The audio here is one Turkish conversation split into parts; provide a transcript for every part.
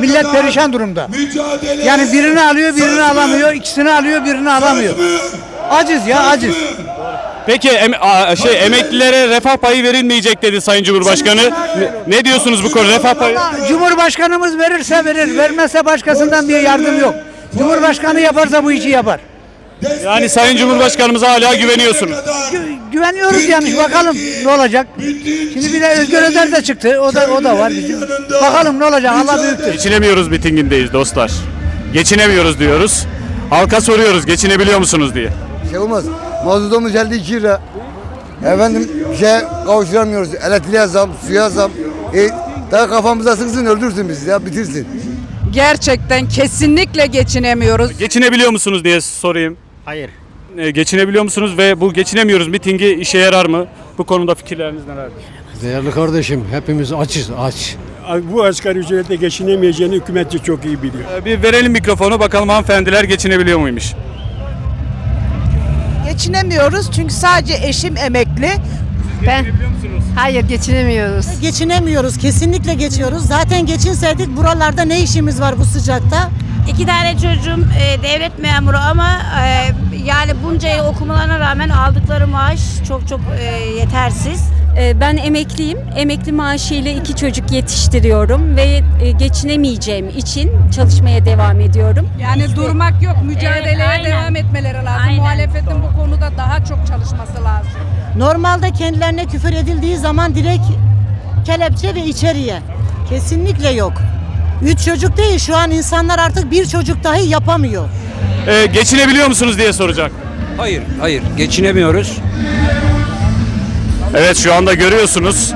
Millet perişan durumda. Mücadele. Yani birini alıyor, birini alamıyor, ikisini alıyor, birini alamıyor. Aciz ya, aciz. Peki em- a- şey emeklilere refah payı verilmeyecek dedi Sayın Cumhurbaşkanı. Ne, ne diyorsunuz bu konu refah payı? Cumhurbaşkanımız verirse verir, vermezse başkasından bir yardım yok. Cumhurbaşkanı yaparsa bu işi yapar. Yani Sayın Cumhurbaşkanımıza hala güveniyorsunuz. Gü- güveniyoruz yani bakalım ne olacak. Şimdi bir de Özgür Özel de çıktı. O da o da var bizim. Bakalım ne olacak. Allah büyüktür. Geçinemiyoruz mitingindeyiz dostlar. Geçinemiyoruz diyoruz. Halka soruyoruz geçinebiliyor musunuz diye. Şey olmaz. Mazotumuz geldi 2 lira. Efendim şey kavuşturamıyoruz. Elektriğe zam, suya zam. E, daha kafamıza sıksın öldürsün bizi ya bitirsin. Gerçekten kesinlikle geçinemiyoruz. Geçinebiliyor musunuz diye sorayım. Hayır. E, geçinebiliyor musunuz ve bu geçinemiyoruz mitingi işe yarar mı? Bu konuda fikirleriniz nelerdir? Değerli kardeşim hepimiz açız aç. Bu asgari ücretle geçinemeyeceğini hükümetçi çok iyi biliyor. E, bir verelim mikrofonu bakalım hanımefendiler geçinebiliyor muymuş? Geçinemiyoruz çünkü sadece eşim emekli. Ben Hayır geçinemiyoruz. Geçinemiyoruz, kesinlikle geçiyoruz. Zaten geçinseydik buralarda ne işimiz var bu sıcakta? İki tane çocuğum e, devlet memuru ama e, yani bunca yıl okumalarına rağmen aldıkları maaş çok çok e, yetersiz. Ee, Ben emekliyim. Emekli maaşıyla iki çocuk yetiştiriyorum ve e, geçinemeyeceğim için çalışmaya devam ediyorum. Yani durmak yok, mücadeleye Evet, aynen. devam etmeleri lazım. Aynen. Muhalefetin bu konuda daha çok çalışması lazım. Normalde kendilerine küfür edildiği zaman direkt kelepçe ve içeriye. Kesinlikle yok. Üç çocuk değil şu an insanlar artık bir çocuk dahi yapamıyor. E, geçinebiliyor musunuz diye soracak. Hayır hayır geçinemiyoruz. Evet şu anda görüyorsunuz.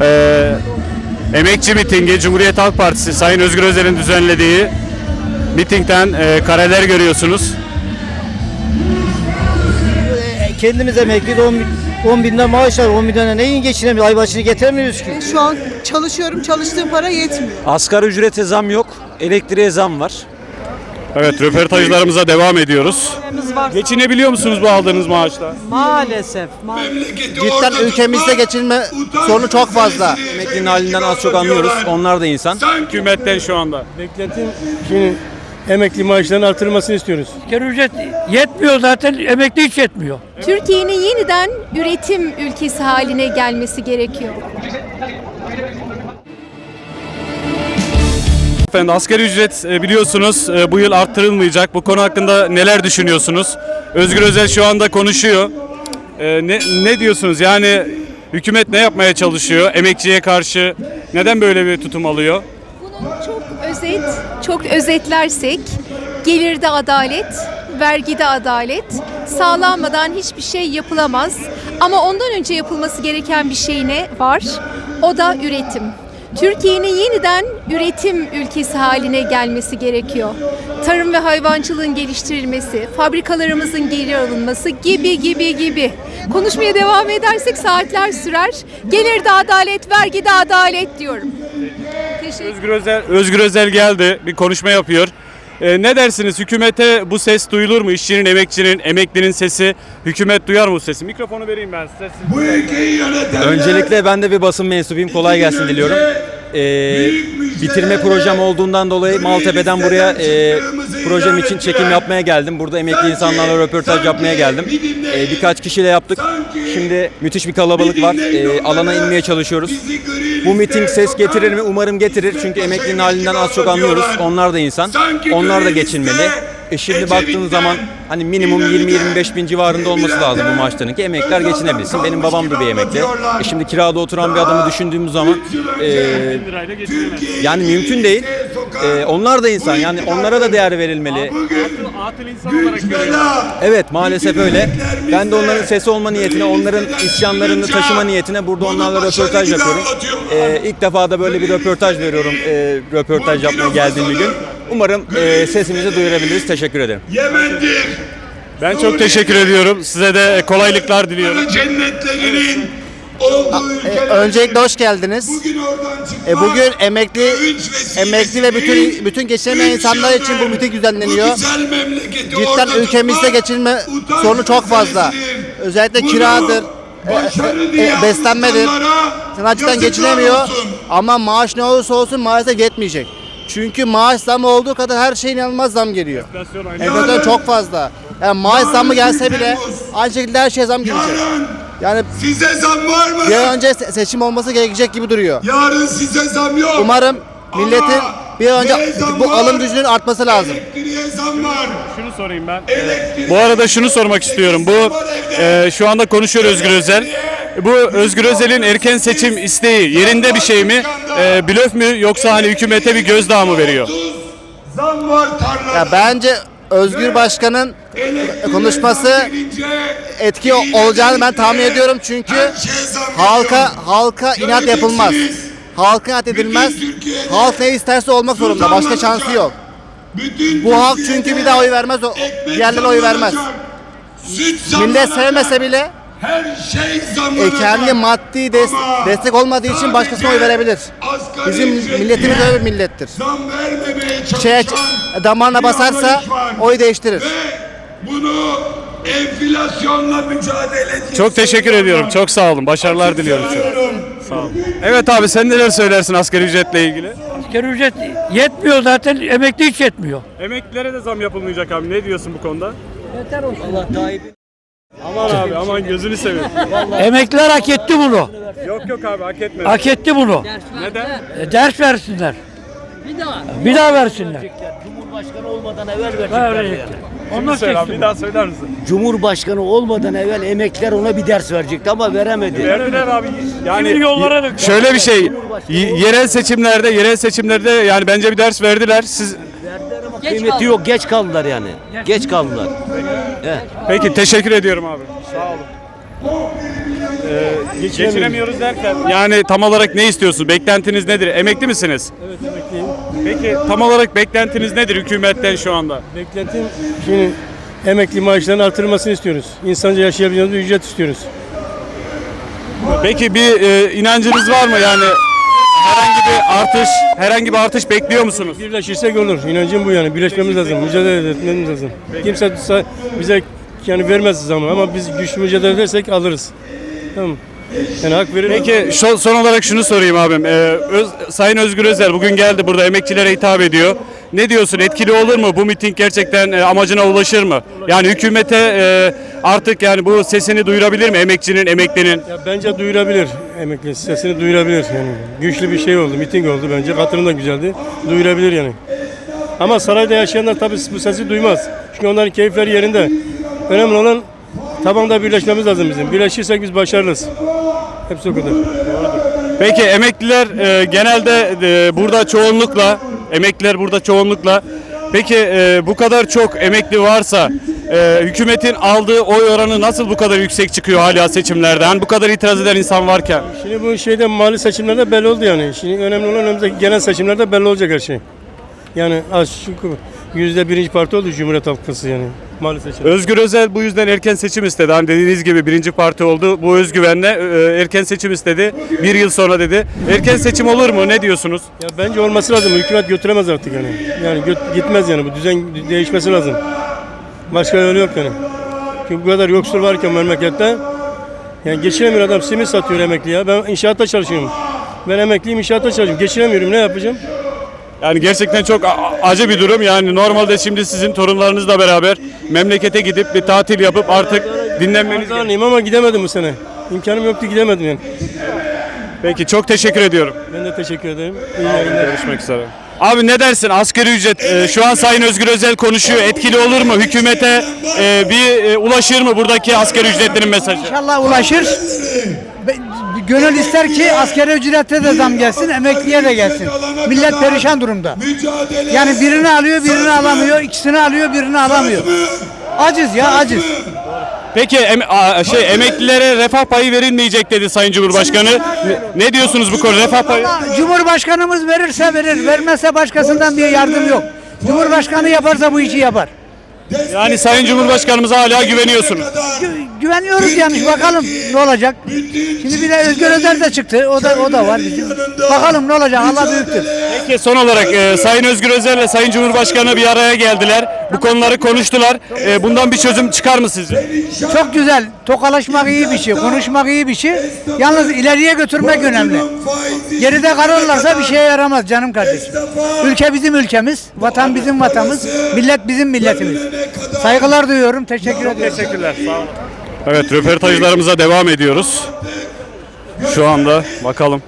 Ee, emekçi mitingi Cumhuriyet Halk Partisi Sayın Özgür Özel'in düzenlediği mitingden e, kareler görüyorsunuz. Kendimiz emekli 10, 10 binden maaş var. 10 binden neyin geçinemiyor? Ay başını getiremiyoruz ki. Şu an çalışıyorum, çalıştığım para yetmiyor. Asgari ücrete zam yok. Elektriğe zam var. Evet röportajlarımıza devam ediyoruz. Geçinebiliyor musunuz bu aldığınız maaşla? Maalesef. Cidden ülkemizde geçinme sorunu çok fazla. Emeklinin halinden az çok anlıyoruz. Onlar da insan. Hükümetten şu anda. Beklentim şimdi emekli maaşlarının artırılmasını istiyoruz. ücret yetmiyor zaten. Emekli hiç yetmiyor. Türkiye'nin yeniden üretim ülkesi haline gelmesi gerekiyor. Efendim asgari ücret e, biliyorsunuz e, bu yıl arttırılmayacak. Bu konu hakkında neler düşünüyorsunuz? Özgür Özel şu anda konuşuyor. E, ne, ne diyorsunuz? Yani hükümet ne yapmaya çalışıyor? Emekçiye karşı neden böyle bir tutum alıyor? Bunu çok özet, çok özetlersek gelirde adalet, vergide adalet, sağlanmadan hiçbir şey yapılamaz. Ama ondan önce yapılması gereken bir şey ne var? O da üretim. Türkiye'nin yeniden üretim ülkesi haline gelmesi gerekiyor. Tarım ve hayvancılığın geliştirilmesi, fabrikalarımızın geri alınması gibi gibi gibi. Konuşmaya devam edersek saatler sürer. Gelirde adalet, vergide adalet diyorum. Teşekkür Özgür Özel, Özgür Özel geldi, bir konuşma yapıyor. E, ne dersiniz? Hükümete bu ses duyulur mu? İşçinin, emekçinin, emeklinin sesi. Hükümet duyar mı bu sesi? Mikrofonu vereyim ben size. Siz- Bu ülkeyi yönetenler. Öncelikle ben de bir basın mensubuyum. Kolay gelsin diliyorum. Ee, bitirme projem olduğundan dolayı Maltepe'den buraya e, projem için çekim yapmaya geldim. Burada emekli insanlarla röportaj yapmaya geldim. Ee, birkaç kişiyle yaptık. Şimdi müthiş bir kalabalık var. Ee, alana inmeye çalışıyoruz. Bu miting ses getirir mi? Umarım getirir. Çünkü emeklinin halinden az çok anlıyoruz. Onlar da insan. Onlar da geçinmeli. E şimdi baktığınız zaman hani minimum 20-25 bin civarında olması lazım bu maaşların ki emekler geçinebilsin. Benim babam da bir emekli. E şimdi kirada oturan bir adamı düşündüğümüz zaman e, yani mümkün değil. E, onlar da insan yani onlara da değer verilmeli. Evet maalesef öyle. Ben de onların sesi olma niyetine, onların isyanlarını taşıma niyetine burada onlarla röportaj yapıyorum. Ee, ilk defa da böyle bir röportaj veriyorum. Ee, röportaj yapmaya geldiğim bir gün. Umarım e, sesimizi duyurabiliriz. Teşekkür ederim. Yemen'dir. Ben çok teşekkür ediyorum. Size de kolaylıklar diliyorum. Cennetle girin. Olduğu ülkeler. Öncelikle hoş geldiniz. Bugün oradan çıkmak. E, bugün emekli emekli ve bütün bütün geçinemeyen insanlar için bu miting düzenleniyor. Bu güzel memleketi Cidden ülkemizde geçinme sorunu çok fazla. Özellikle Bunu kiradır, e, e, e, beslenmedir. Sanatçıdan yazıklar geçinemiyor olsun. ama maaş ne olursa olsun maalesef yetmeyecek. Çünkü maaş zammı olduğu kadar her şey inanılmaz zam geliyor. Enflasyon çok fazla. Yani maaş zammı gelse bile aynı şekilde her şeye zam gelecek. Yarın Yani size zam var mı? bir an önce se- seçim olması gerekecek gibi duruyor. Yarın size zam yok. Umarım milletin Ama bir an önce zam bu var? alım gücünün artması lazım. Elektriğe zam var. Şunu sorayım ben. Elektriğe Bu arada şunu sormak istiyorum. Bu e, şu anda konuşuyor Özgür Özel. Bu Özgür Özel'in erken seçim isteği yerinde bir şey mi? E, blöf mü yoksa hani hükümete bir gözdağı mı veriyor? Ya bence Özgür Başkan'ın konuşması etki olacağını ben tahmin ediyorum çünkü halka halka inat yapılmaz. Halka inat edilmez. Halk ne isterse olmak zorunda. Başka şansı yok. Bu halk çünkü bir daha oy vermez. Diğerlerine oy vermez. Millet sevmese bile Her şey e, zamlanacak. kendi maddi des- Ama destek olmadığı için başkasına oy verebilir. Bizim milletimiz öyle bir millettir. Zam vermemeye çalışan Şeye damarına basarsa oy değiştirir. Ve bunu enflasyonla mücadele edeceğiz. Çok teşekkür ediyorum. Çok sağ olun. Başarılar diliyorum. Sağ olun. Evet abi sen neler söylersin asgari ücretle ilgili? Asgari ücret yetmiyor zaten emekli hiç yetmiyor. Emeklilere de zam yapılmayacak abi. Ne diyorsun bu konuda? Aman abi aman gözünü seveyim. Emekliler hak etti bunu. yok yok abi hak etmez. Hak etti bunu. Neden? E, ders versinler. Bir daha. Bir daha versinler. Cumhurbaşkanı olmadan evvel Verecekler. verecekler. Şimdi söyle abi bir daha söyler misin? Cumhurbaşkanı olmadan evvel emekliler ona bir ders verecekti ama veremedi. Verdiler abi. Yani Şimdi yollara şöyle bir şey. y- Yerel seçimlerde, yerel seçimlerde yani bence bir ders verdiler. Siz Kıymeti yok. Geç kaldılar yani. Geç kaldılar. Evet. Peki teşekkür ediyorum abi. Sağ olun. Ee, geçinemiyoruz derken yani tam olarak ne istiyorsunuz? Beklentiniz nedir? Emekli misiniz? Evet emekliyim. Peki tam olarak beklentiniz nedir hükümetten şu anda? Beklentim şimdi emekli maaşlarının artırılmasını istiyoruz. İnsanca yaşayabileceğimiz bir ücret istiyoruz. Peki bir e, inancınız var mı yani herhangi bir artış herhangi bir artış bekliyor musunuz? Birleşirsek olur. İnancım bu yani. Birleşmemiz lazım. Mücadele etmemiz lazım. Kimse tutsa bize yani vermez zaman ama biz güçlü mücadele edersek alırız. Tamam. Yani hak verir. Peki şu, son olarak şunu sorayım abim. Ee, Öz- Sayın Özgür Özel bugün geldi burada emekçilere hitap ediyor. Ne diyorsun? Etkili olur mu? Bu miting gerçekten e, amacına ulaşır mı? Yani hükümete e, artık yani bu sesini duyurabilir mi? Emekçinin, emeklinin. Ya bence duyurabilir emekli sesini duyurabilir yani. Güçlü bir şey oldu, miting oldu bence. Katılım da güzeldi. Duyurabilir yani. Ama sarayda yaşayanlar tabii bu sesi duymaz. Çünkü onların keyifleri yerinde. Önemli olan tabanda birleşmemiz lazım bizim. Birleşirsek biz başarırız. Hepsi o kadar. Peki emekliler e, genelde e, burada çoğunlukla, emekliler burada çoğunlukla. Peki e, bu kadar çok emekli varsa e, hükümetin aldığı oy oranı nasıl bu kadar yüksek çıkıyor hala seçimlerden? Bu kadar itiraz eden insan varken. Şimdi bu şeyde mali seçimlerde belli oldu yani. Şimdi önemli olan önümüzdeki genel seçimlerde belli olacak her şey. Yani az şu yüzde birinci parti oldu Cumhuriyet Halk Partisi yani. Seçim. Özgür Özel bu yüzden erken seçim istedi. Hani dediğiniz gibi birinci parti oldu. Bu özgüvenle e, erken seçim istedi. Bir yıl sonra dedi. Erken seçim olur mu? Ne diyorsunuz? Ya bence olması lazım. Hükümet götüremez artık yani. Yani gö- gitmez yani. Bu düzen değişmesi lazım. Başka yolu yok yani. Çünkü bu kadar yoksul varken memlekette yani geçinemiyor adam simit satıyor emekli ya. Ben inşaatta çalışıyorum. Ben emekliyim inşaatta çalışıyorum. Geçinemiyorum. Ne yapacağım? Yani gerçekten çok acı bir durum. Yani normalde şimdi sizin torunlarınızla beraber memlekete gidip bir tatil yapıp artık dinlenmeniz gerekiyor. Ama gidemedim bu sene. İmkanım yoktu gidemedim yani. Peki çok teşekkür ediyorum. Ben de teşekkür ederim. İyi yayınlar. Görüşmek üzere. Abi ne dersin asgari ücret e, şu an Sayın Özgür Özel konuşuyor etkili olur mu hükümete e, bir e, ulaşır mı buradaki asgari ücretlinin mesajı? İnşallah ulaşır. Gönül ister ki askeri ücrete de zam gelsin, emekliye de gelsin. Millet perişan durumda. Mücadele Yani birini alıyor, birini alamıyor, ikisini alıyor, birini alamıyor. Aciz ya, aciz. Peki em- a- şey emeklilere refah payı verilmeyecek dedi Sayın Cumhurbaşkanı. Ne, ne diyorsunuz bu konu refah payı? Cumhurbaşkanımız verirse verir, vermezse başkasından bir yardım yok. Cumhurbaşkanı yaparsa bu işi yapar. Yani Sayın Cumhurbaşkanımıza hala güveniyorsunuz. Gü- güveniyoruz yani bakalım ne olacak. Şimdi bir de Özgür Özel de çıktı. O da o da var bizim. Bakalım ne olacak. Allah büyüktür. Peki son olarak e, Sayın Özgür Özel ve Sayın Cumhurbaşkanı bir araya geldiler. Bu konuları konuştular. E, bundan bir çözüm çıkar mı sizce? Çok güzel. Tokalaşmak iyi bir şey, konuşmak iyi bir şey. Yalnız ileriye götürmek önemli. Geride kalırlarsa bir şeye yaramaz canım kardeşim. Ülke bizim ülkemiz, vatan bizim vatanımız, millet bizim milletimiz. Saygılar duyuyorum, teşekkür ederim. Teşekkürler. Sağ olun. Evet röportajlarımıza devam ediyoruz. Şu anda bakalım.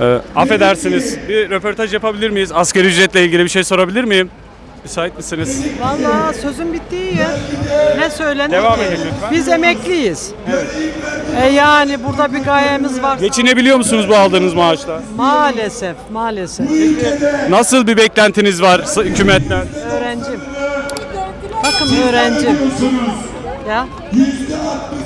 Ee, affedersiniz bir röportaj yapabilir miyiz? Asgari ücretle ilgili bir şey sorabilir miyim? Müsait misiniz? Vallahi sözün bittiği yer. Ne söylenir Devam ki? edin lütfen. Biz emekliyiz. E yani burada bir gayemiz var. Geçinebiliyor musunuz bu aldığınız maaşla? Maalesef, maalesef. Nasıl bir beklentiniz var s- hükümetten? Öğrencim. Bakın öğrencim. Ya.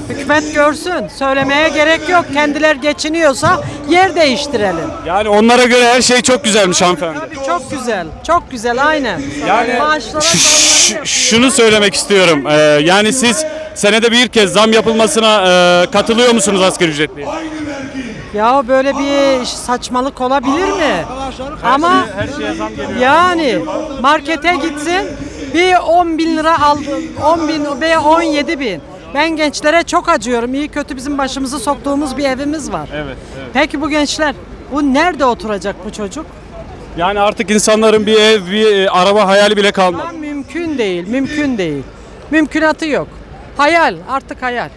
Hükümet görsün. Söylemeye gerek yok. Kendiler geçiniyorsa yer değiştirelim. Yani onlara göre her şey çok güzelmiş hanımefendi. Tabii çok güzel. Çok güzel aynen. Yani Maaşlara ş- şunu söylemek istiyorum. Ee, yani siz senede bir kez zam yapılmasına e, katılıyor musunuz asgari ücretliye? Ya böyle bir saçmalık olabilir mi? Ama yani markete gitsin bir 10 bin lira aldı 10 bin veya 17 bin. Ben gençlere çok acıyorum. İyi kötü bizim başımızı soktuğumuz bir evimiz var. Evet, evet. Peki bu gençler bu nerede oturacak bu çocuk? Yani artık insanların bir ev, bir e, araba hayali bile kalmadı. Mümkün değil, mümkün değil. Mümkünatı yok. Hayal, artık hayal.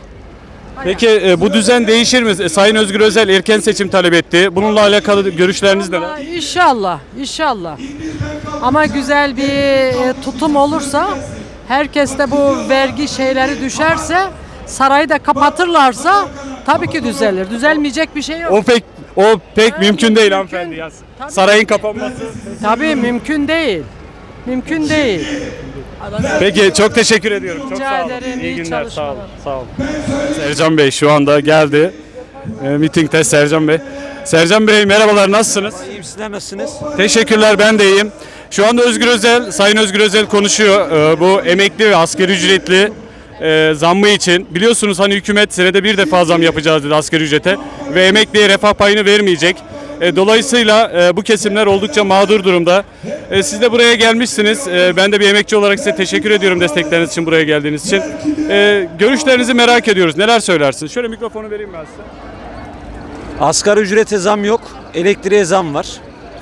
Peki e, bu düzen değişir mi? E, Sayın Özgür Özel erken seçim talep etti. Bununla alakalı görüşleriniz neler? İnşallah, inşallah. Ama güzel bir e, tutum olursa, herkes de bu vergi şeyleri düşerse, sarayı da kapatırlarsa tabii ki düzelir. Düzelmeyecek bir şey yok. O pek o pek mümkün değil hanımefendi ya. Sarayın kapanması. Tabii mümkün değil. Mümkün değil. Peki çok teşekkür ediyorum. Çok Rica sağ olun. ederim, İyi iyi günler. Sağ olun. çalışmalar. Sağ olun. Sercan Bey şu anda geldi. E, mitingde Sercan Bey. Sercan Bey merhabalar nasılsınız? İyiyim sizler nasılsınız? Teşekkürler ben de iyiyim. Şu anda Özgür Özel, Sayın Özgür Özel konuşuyor. Ee, bu emekli ve asgari ücretli e, zammı için. Biliyorsunuz hani hükümet senede bir defa zam yapacağız dedi asgari ücrete ve emekliye refah payını vermeyecek. E, dolayısıyla e, bu kesimler oldukça mağdur durumda. E, siz de buraya gelmişsiniz. E, ben de bir emekçi olarak size teşekkür ediyorum destekleriniz için buraya geldiğiniz için. E, görüşlerinizi merak ediyoruz. Neler söylersiniz? Şöyle mikrofonu vereyim ben size. Asgari ücrete zam yok. Elektriğe zam var.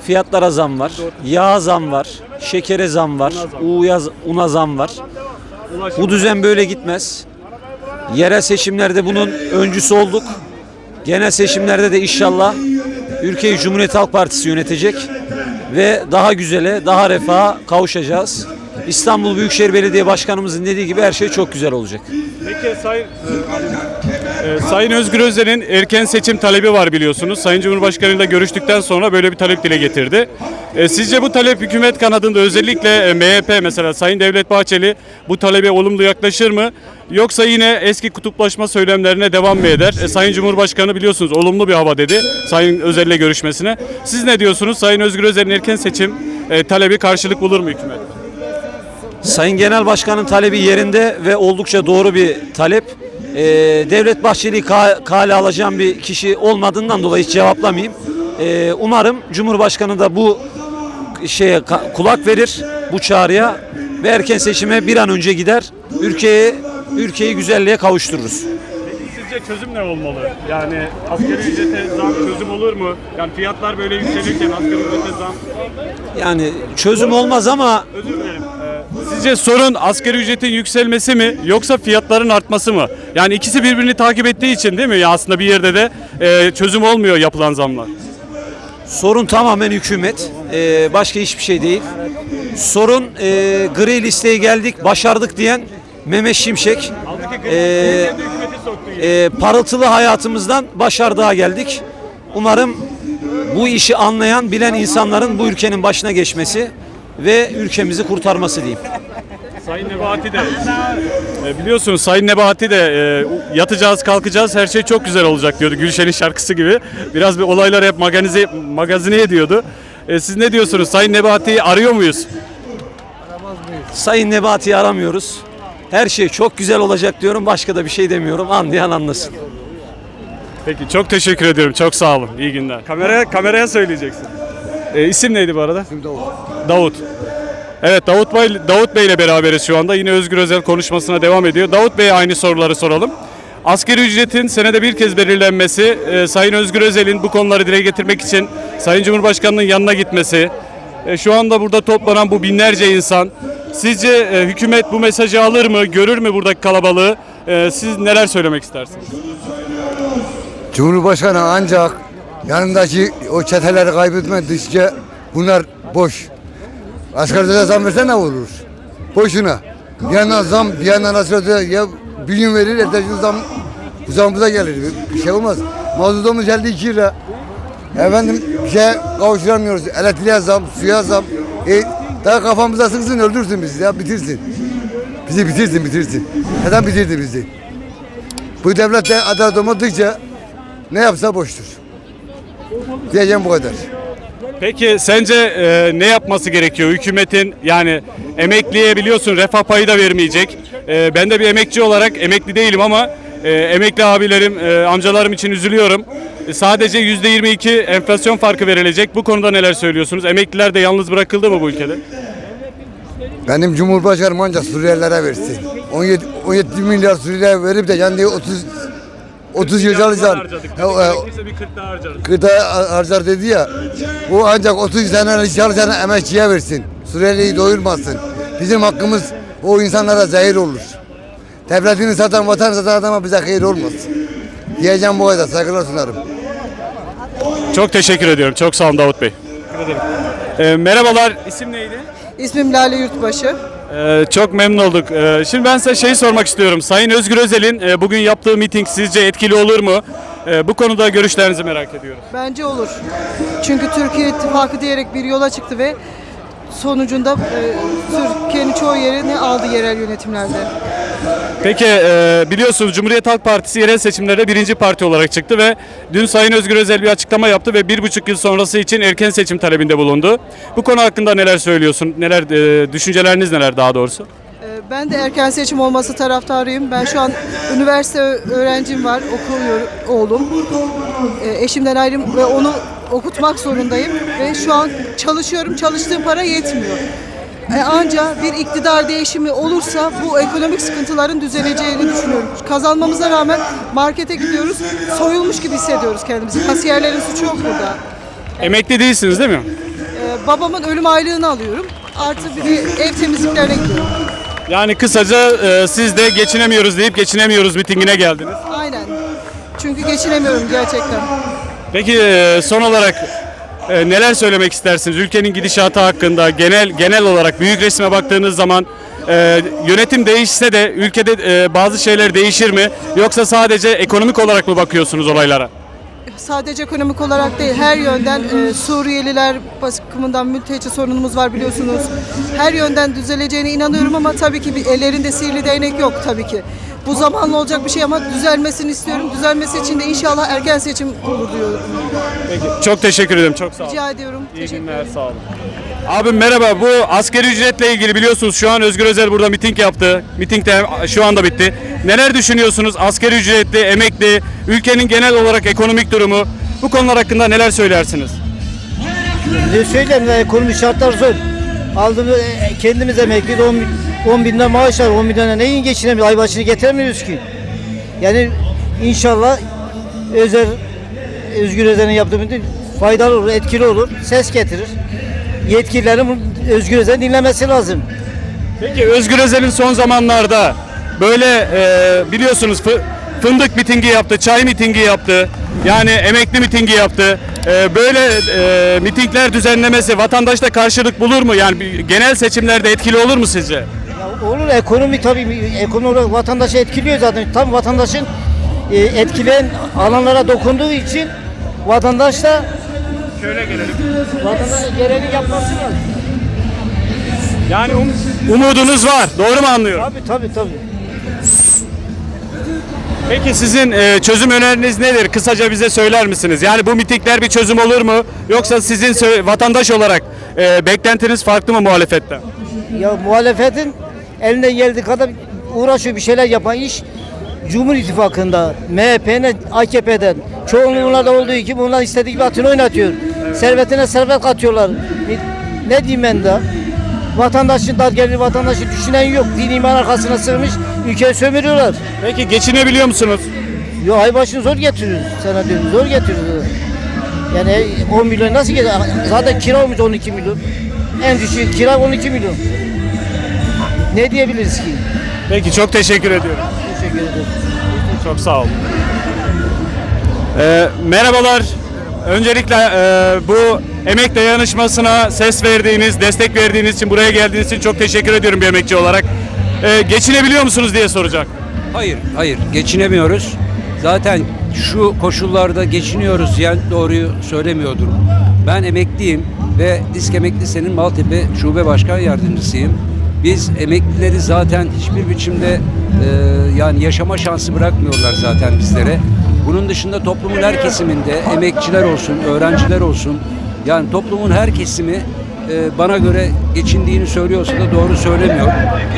Fiyatlara zam var. Yağ zam var. Şekere zam var. Uya, una zam var. Bu düzen böyle gitmez. Yerel seçimlerde bunun öncüsü olduk. Genel seçimlerde de inşallah ülkeyi Cumhuriyet Halk Partisi yönetecek ve daha güzele, daha refaha kavuşacağız. İstanbul Büyükşehir Belediye Başkanımızın dediği gibi her şey çok güzel olacak. Peki Sayın, e, Sayın Özgür Özel'in erken seçim talebi var biliyorsunuz. Sayın Cumhurbaşkanı ile görüştükten sonra böyle bir talep dile getirdi. E, sizce bu talep hükümet kanadında özellikle e, MHP mesela Sayın Devlet Bahçeli bu talebe olumlu yaklaşır mı? Yoksa yine eski kutuplaşma söylemlerine devam mı eder? E, Sayın Cumhurbaşkanı biliyorsunuz olumlu bir hava dedi Sayın Özel ile görüşmesine. Siz ne diyorsunuz? Sayın Özgür Özel'in erken seçim e, talebi karşılık bulur mu hükümet? Sayın Genel Başkan'ın talebi yerinde ve oldukça doğru bir talep. Ee, Devlet Bahçeli'yi ka- kale alacağım bir kişi olmadığından dolayı hiç cevaplamayayım. Ee, umarım Cumhurbaşkanı da bu şeye kulak verir bu çağrıya ve erken seçime bir an önce gider. Ülkeyi ülkeyi güzelliğe kavuştururuz. Sizce çözüm ne olmalı? Yani asgari ücrete zam çözüm olur mu? Yani fiyatlar böyle yükselirken asgari ücrete zam Yani çözüm olmaz ama Özür dilerim. Sizce sorun asgari ücretin yükselmesi mi yoksa fiyatların artması mı? Yani ikisi birbirini takip ettiği için değil mi? Ya aslında bir yerde de e, çözüm olmuyor yapılan zamlar. Sorun tamamen hükümet. Ee, başka hiçbir şey değil. Sorun e, gri listeye geldik, başardık diyen Mehmet Şimşek. Ee, e, parıltılı hayatımızdan başardığa geldik. Umarım bu işi anlayan, bilen insanların bu ülkenin başına geçmesi ve ülkemizi kurtarması diyeyim. Sayın Nebati de e, biliyorsunuz Sayın Nebati de e, yatacağız kalkacağız her şey çok güzel olacak diyordu Gülşen'in şarkısı gibi. Biraz bir olaylar hep magazize, magazine ediyordu. E, siz ne diyorsunuz? Sayın Nebati'yi arıyor muyuz? Sayın Nebati'yi aramıyoruz. Her şey çok güzel olacak diyorum. Başka da bir şey demiyorum. Anlayan anlasın. Peki çok teşekkür ediyorum. Çok sağ olun. İyi günler. Kameraya kameraya söyleyeceksin. E, isim neydi bu arada? Davut. Davut. Evet Davut Bey, Davut Bey ile beraberiz şu anda. Yine Özgür Özel konuşmasına devam ediyor. Davut Bey'e aynı soruları soralım. Asgari ücretin senede bir kez belirlenmesi, e, Sayın Özgür Özel'in bu konuları dile getirmek için Sayın Cumhurbaşkanı'nın yanına gitmesi, e, şu anda burada toplanan bu binlerce insan, sizce e, hükümet bu mesajı alır mı, görür mü buradaki kalabalığı? E, siz neler söylemek istersiniz? Cumhurbaşkanı ancak yanındaki o çeteleri kaybetmedikçe bunlar boş. Asgari zam verse ne olur? Boşuna. Bir yandan zam, bir yandan asgari ya bir gün verir, ertesi zam zamımıza gelir. Bir şey olmaz. Mazotumuz 52 lira. Efendim bir şey kavuşturamıyoruz. Elektriğe zam, suya zam. E, daha kafamıza sıksın öldürsün bizi ya bitirsin. Bizi bitirsin bitirsin. Neden bitirdi bizi? Bu devlet de adalet olmadıkça ne yapsa boştur. Diyeceğim bu kadar. Peki sence e, ne yapması gerekiyor hükümetin? Yani emekliye biliyorsun refah payı da vermeyecek. E, ben de bir emekçi olarak emekli değilim ama e, emekli abilerim, e, amcalarım için üzülüyorum. E, sadece %22 enflasyon farkı verilecek. Bu konuda neler söylüyorsunuz? Emekliler de yalnız bırakıldı mı bu ülkede? Benim Cumhurbaşkanım ancak Suriyelilere versin. 17, 17 milyar Suriyelilere verip de kendi 30 30 yıl çalışan bir 40 daha gıda harcar dedi ya. Bu ancak 30 sene çalışan emekçiye versin. Suriyeliyi doyurmasın. Bizim hakkımız o insanlara zehir olur. Devletini satan, vatan satan adama bize hayır olmaz. Diyeceğim bu kadar. Saygılar sunarım. Çok teşekkür ediyorum. Çok sağ olun Davut Bey. E, merhabalar. İsim neydi? İsmim Lale Yurtbaşı. Ee, çok memnun olduk. Ee, şimdi ben size şey sormak istiyorum. Sayın Özgür Özel'in e, bugün yaptığı miting sizce etkili olur mu? Ee, bu konuda görüşlerinizi merak ediyorum. Bence olur. Çünkü Türkiye İttifakı diyerek bir yola çıktı ve sonucunda Türkiye'nin çoğu yerini aldı yerel yönetimlerde. Peki e, biliyorsunuz Cumhuriyet Halk Partisi yerel seçimlerde birinci parti olarak çıktı ve dün Sayın Özgür Özel bir açıklama yaptı ve bir buçuk yıl sonrası için erken seçim talebinde bulundu. Bu konu hakkında neler söylüyorsun? Neler e, düşünceleriniz neler daha doğrusu? Ben de erken seçim olması taraftarıyım. Ben şu an üniversite öğrencim var, okuyor oğlum. Ee, Eşimden ayrım ve onu okutmak zorundayım. Ve şu an çalışıyorum, çalıştığım para yetmiyor. E, Anca bir iktidar değişimi olursa bu ekonomik sıkıntıların düzeleceğini düşünüyorum. Kazanmamıza rağmen markete gidiyoruz, soyulmuş gibi hissediyoruz kendimizi. Kasiyerlerin suçu yok burada. Emekli değilsiniz değil mi? Ee, Babamın ölüm aylığını alıyorum. Artı bir de ev temizliklerine gidiyorum. Yani kısaca e, siz de geçinemiyoruz deyip geçinemiyoruz mitingine geldiniz. Aynen. Çünkü geçinemiyorum gerçekten. Peki e, son olarak e, neler söylemek istersiniz ülkenin gidişatı hakkında genel genel olarak büyük resme baktığınız zaman e, yönetim değişse de ülkede e, bazı şeyler değişir mi yoksa sadece ekonomik olarak mı bakıyorsunuz olaylara? Sadece ekonomik olarak değil, her yönden e, Suriyeliler bakımından mülteci sorunumuz var biliyorsunuz. Her yönden düzeleceğine inanıyorum ama tabii ki bir ellerinde sihirli değnek yok tabii ki. Bu zamanla olacak bir şey ama düzelmesini istiyorum. Düzelmesi için de inşallah erken seçim olur diyorum. Çok teşekkür ederim. Çok sağ olun. Rica ediyorum. İyi günler. Sağ olun. Abim merhaba. Bu asgari ücretle ilgili biliyorsunuz şu an Özgür Özel burada miting yaptı. Miting de şu anda bitti. Neler düşünüyorsunuz? Asgari ücretli, emekli, ülkenin genel olarak ekonomik durumu. Bu konular hakkında neler söylersiniz? Ne söyleyeyim ya ekonomi şartlar zor. Aldığımız e, kendimiz emekliyiz 10, 10 binden maaş var 10 binden neyin geçinemiyoruz ay başını getiremiyoruz ki. Yani inşallah özel Özgür Özel'in yaptığı müdür faydalı olur, etkili olur, ses getirir. Yetkililerin bu Özgür Özel'i dinlemesi lazım. Peki Özgür Özel'in son zamanlarda böyle e, biliyorsunuz fındık mitingi yaptı, çay mitingi yaptı. Yani emekli mitingi yaptı. E, böyle e, mitingler düzenlemesi vatandaşta karşılık bulur mu? Yani genel seçimlerde etkili olur mu sizce? Ya olur ekonomi tabii ekonomi vatandaşı etkiliyor zaten. Tam vatandaşın e, etkileyen alanlara dokunduğu için vatandaş da Şöyle gelelim. vatandaş gereğini yapması lazım. Yani um- umudunuz var. Doğru mu anlıyorum? Tabii tabii tabii. Peki sizin e, çözüm öneriniz nedir? Kısaca bize söyler misiniz? Yani bu mitingler bir çözüm olur mu? Yoksa sizin vatandaş olarak e, beklentiniz farklı mı muhalefetten? Ya muhalefetin elinden geldiği kadar uğraşıyor bir şeyler yapan iş Cumhur İttifakı'nda MHP'nin AKP'den çoğunluğunda olduğu gibi bunlar istediği gibi atını oynatıyor. Servetine servet katıyorlar. Ne, ne diyeyim ben daha? Vatandaşın dar gelir vatandaşı düşünen yok. Din iman arkasına sığmış ülkeyi sömürüyorlar. Peki geçinebiliyor musunuz? Yo ay başını zor getiriyoruz. Sana diyorum zor getiriyoruz. Yani 10 milyon nasıl gelir? Zaten kira olmuş 12 milyon. En düşük kira 12 milyon. Ne diyebiliriz ki? Peki çok teşekkür ediyorum. Teşekkür ederim. Çok sağ olun. Ee, merhabalar. Öncelikle e, bu emek dayanışmasına ses verdiğiniz, destek verdiğiniz için, buraya geldiğiniz için çok teşekkür ediyorum bir emekçi olarak. Ee, geçinebiliyor musunuz diye soracak. Hayır, hayır geçinemiyoruz. Zaten şu koşullarda geçiniyoruz diyen doğruyu söylemiyordur. Ben emekliyim ve Disk Emekli Sen'in Maltepe Şube Başkan Yardımcısıyım. Biz emeklileri zaten hiçbir biçimde e, yani yaşama şansı bırakmıyorlar zaten bizlere. Bunun dışında toplumun her kesiminde emekçiler olsun, öğrenciler olsun yani toplumun her kesimi e, bana göre geçindiğini söylüyorsa da doğru söylemiyor.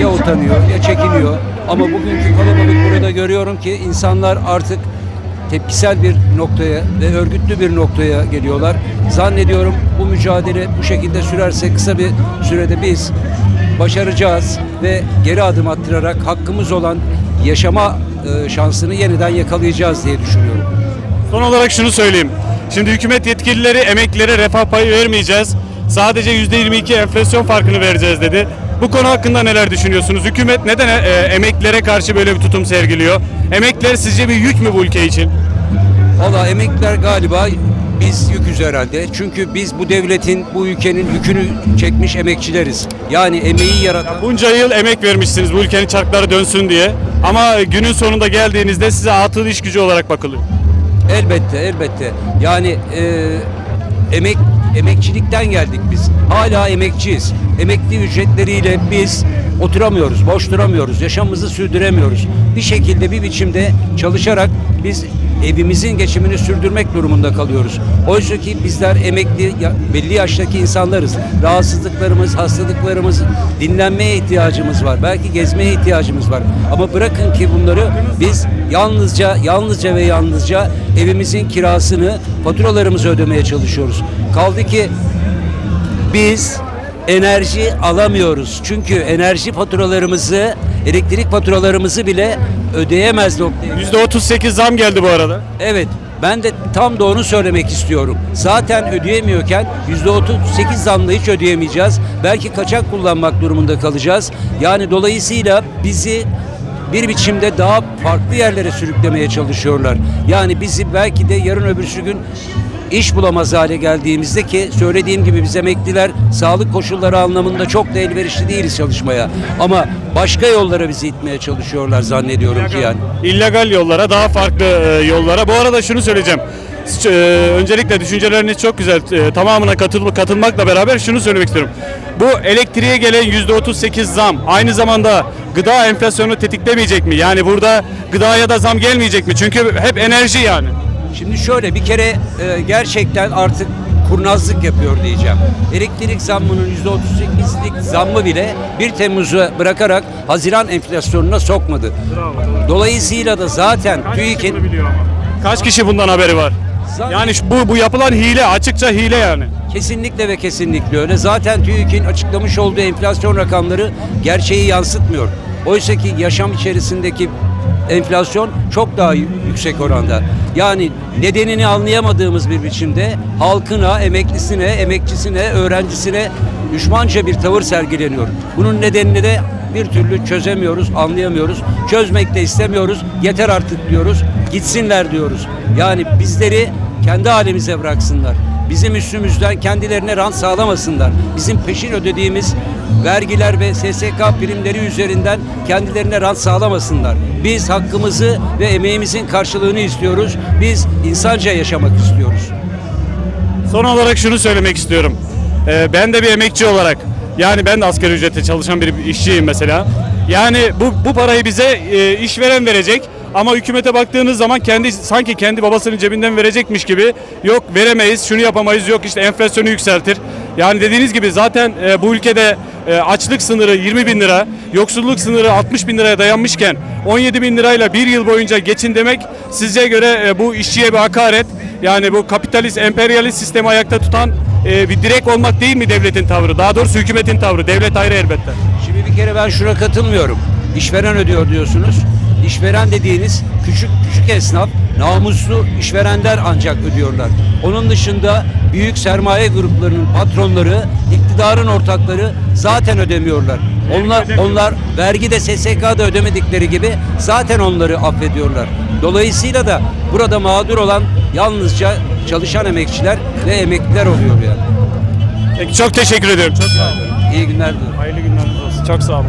Ya utanıyor ya çekiniyor. Ama bugünkü kalabalık burada görüyorum ki insanlar artık tepkisel bir noktaya ve örgütlü bir noktaya geliyorlar. Zannediyorum bu mücadele bu şekilde sürerse kısa bir sürede biz başaracağız ve geri adım attırarak hakkımız olan yaşama e, şansını yeniden yakalayacağız diye düşünüyorum. Son olarak şunu söyleyeyim. Şimdi hükümet yetkilileri emeklilere refah payı vermeyeceğiz. Sadece %22 enflasyon farkını vereceğiz dedi. Bu konu hakkında neler düşünüyorsunuz? Hükümet neden e, emeklilere karşı böyle bir tutum sergiliyor? Emekliler sizce bir yük mü bu ülke için? Valla emekliler galiba biz yüküz herhalde. Çünkü biz bu devletin, bu ülkenin yükünü çekmiş emekçileriz. Yani emeği yaratan... Bunca yıl emek vermişsiniz bu ülkenin çarkları dönsün diye. Ama günün sonunda geldiğinizde size atıl iş gücü olarak bakılıyor. Elbette, elbette. Yani e, emek emekçilikten geldik biz. Hala emekçiyiz. Emekli ücretleriyle biz oturamıyoruz, boş duramıyoruz, yaşamımızı sürdüremiyoruz. Bir şekilde, bir biçimde çalışarak biz evimizin geçimini sürdürmek durumunda kalıyoruz. Oysa ki bizler emekli, belli yaştaki insanlarız. Rahatsızlıklarımız, hastalıklarımız, dinlenmeye ihtiyacımız var. Belki gezmeye ihtiyacımız var. Ama bırakın ki bunları biz yalnızca, yalnızca ve yalnızca evimizin kirasını, faturalarımızı ödemeye çalışıyoruz. Kaldı ki biz enerji alamıyoruz. Çünkü enerji faturalarımızı, elektrik faturalarımızı bile ödeyemez noktaya. %38 zam geldi bu arada. Evet. Ben de tam da onu söylemek istiyorum. Zaten ödeyemiyorken %38 zamla hiç ödeyemeyeceğiz. Belki kaçak kullanmak durumunda kalacağız. Yani dolayısıyla bizi bir biçimde daha farklı yerlere sürüklemeye çalışıyorlar. Yani bizi belki de yarın öbürsü gün iş bulamaz hale geldiğimizde ki söylediğim gibi biz emekliler sağlık koşulları anlamında çok da elverişli değiliz çalışmaya. Ama başka yollara bizi itmeye çalışıyorlar zannediyorum ki yani. illegal yollara, daha farklı e, yollara. Bu arada şunu söyleyeceğim. E, öncelikle düşünceleriniz çok güzel. E, tamamına katıl katılmakla beraber şunu söylemek istiyorum. Bu elektriğe gelen %38 zam aynı zamanda gıda enflasyonu tetiklemeyecek mi? Yani burada gıdaya da zam gelmeyecek mi? Çünkü hep enerji yani. Şimdi şöyle bir kere e, gerçekten artık kurnazlık yapıyor diyeceğim. Elektrik zammının %38'lik zammı bile 1 Temmuz'u bırakarak Haziran enflasyonuna sokmadı. Dolayısıyla da zaten TÜİK'in Kaç kişi bundan haberi var? Yani şu- bu bu yapılan hile, açıkça hile yani. Kesinlikle ve kesinlikle öyle. Zaten TÜİK'in açıklamış olduğu enflasyon rakamları gerçeği yansıtmıyor. Oysa ki yaşam içerisindeki enflasyon çok daha yü- yüksek oranda. Yani nedenini anlayamadığımız bir biçimde halkına, emeklisine, emekçisine, öğrencisine düşmanca bir tavır sergileniyor. Bunun nedenini de bir türlü çözemiyoruz, anlayamıyoruz. Çözmek de istemiyoruz. Yeter artık diyoruz. Gitsinler diyoruz. Yani bizleri kendi halimize bıraksınlar. Bizim üstümüzden kendilerine rant sağlamasınlar. Bizim peşin ödediğimiz vergiler ve SSK primleri üzerinden kendilerine rant sağlamasınlar. Biz hakkımızı ve emeğimizin karşılığını istiyoruz. Biz insanca yaşamak istiyoruz. Son olarak şunu söylemek istiyorum. Ee, ben de bir emekçi olarak yani ben de asgari ücrete çalışan bir işçiyim mesela. Yani bu bu parayı bize e, işveren verecek ama hükümete baktığınız zaman kendi sanki kendi babasının cebinden verecekmiş gibi yok veremeyiz, şunu yapamayız, yok işte enflasyonu yükseltir. Yani dediğiniz gibi zaten e, bu ülkede e, açlık sınırı 20 bin lira, yoksulluk sınırı 60 bin liraya dayanmışken 17 bin lirayla bir yıl boyunca geçin demek sizce göre e, bu işçiye bir hakaret. Yani bu kapitalist, emperyalist sistemi ayakta tutan e, bir direk olmak değil mi devletin tavrı? Daha doğrusu hükümetin tavrı. Devlet ayrı elbette. Şimdi bir kere ben şuna katılmıyorum. İşveren ödüyor diyorsunuz. İşveren dediğiniz küçük küçük esnaf, namuslu işverenler ancak ödüyorlar. Onun dışında büyük sermaye gruplarının patronları, iktidarın ortakları zaten ödemiyorlar. Onlar onlar vergi de SSK'da ödemedikleri gibi zaten onları affediyorlar. Dolayısıyla da burada mağdur olan yalnızca çalışan emekçiler ve emekliler oluyor yani. Peki çok teşekkür ediyorum. Çok sağ olun. İyi günler diliyorum. Hayırlı olsun. Çok sağ olun.